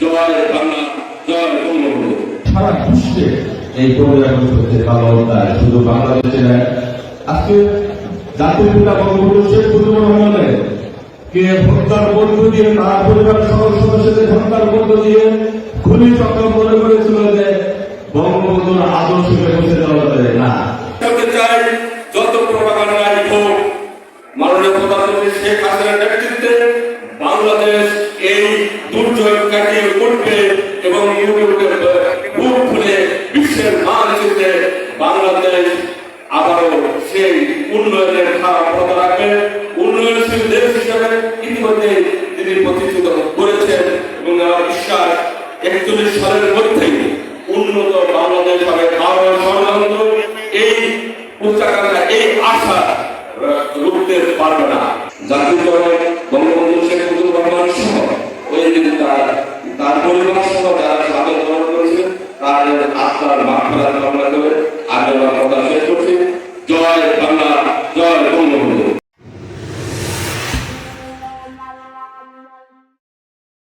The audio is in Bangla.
জয় বাংলা জয় বঙ্গবন্ধু। সারা বিশ্বে এই প্রোগ্রাম হচ্ছে বাংলায় শুধু বাংলাদেশে নয় আজকে জাতির পিতা বঙ্গবন্ধু শেখ মুজিবুর রহমানের কে হত্যার মধ্য দিয়ে তার পরিবার সদস্য সদস্যদের হত্যার মধ্য দিয়ে খুনি চক্র মনে করেছিল যে বঙ্গবন্ধুর আদর্শকে বসে দেওয়া যায় না। চাই যত প্রভাকার মাননীয় প্রধানমন্ত্রী শেখ হাসিনার নেতৃত্বে দুর্যোগ কাটিয়ে উঠবে এবং ইউরোপের বুক খুলে বিশ্বের মানচিত্রে বাংলাদেশ আবারও সেই উন্নয়নের ধারা বজায় রাখবে। উন্নয়নশীল দেশ হিসেবে ইতিমধ্যে তিনি প্রতিষ্ঠিত করেছেন এবং আমার বিশ্বাস একচল্লিশ সালের মধ্যেই উন্নত বাংলাদেশ হবে। আরও ষড়যন্ত্র, এই উচ্চাকাঙ্ক্ষা, এই আশা রুখতে পারবে না। পরিবার সহ যারা স্বাগত গ্রহণ করেছে আত্মার মাঠা আগে জয় বাংলা জয় বঙ্গবন্ধু।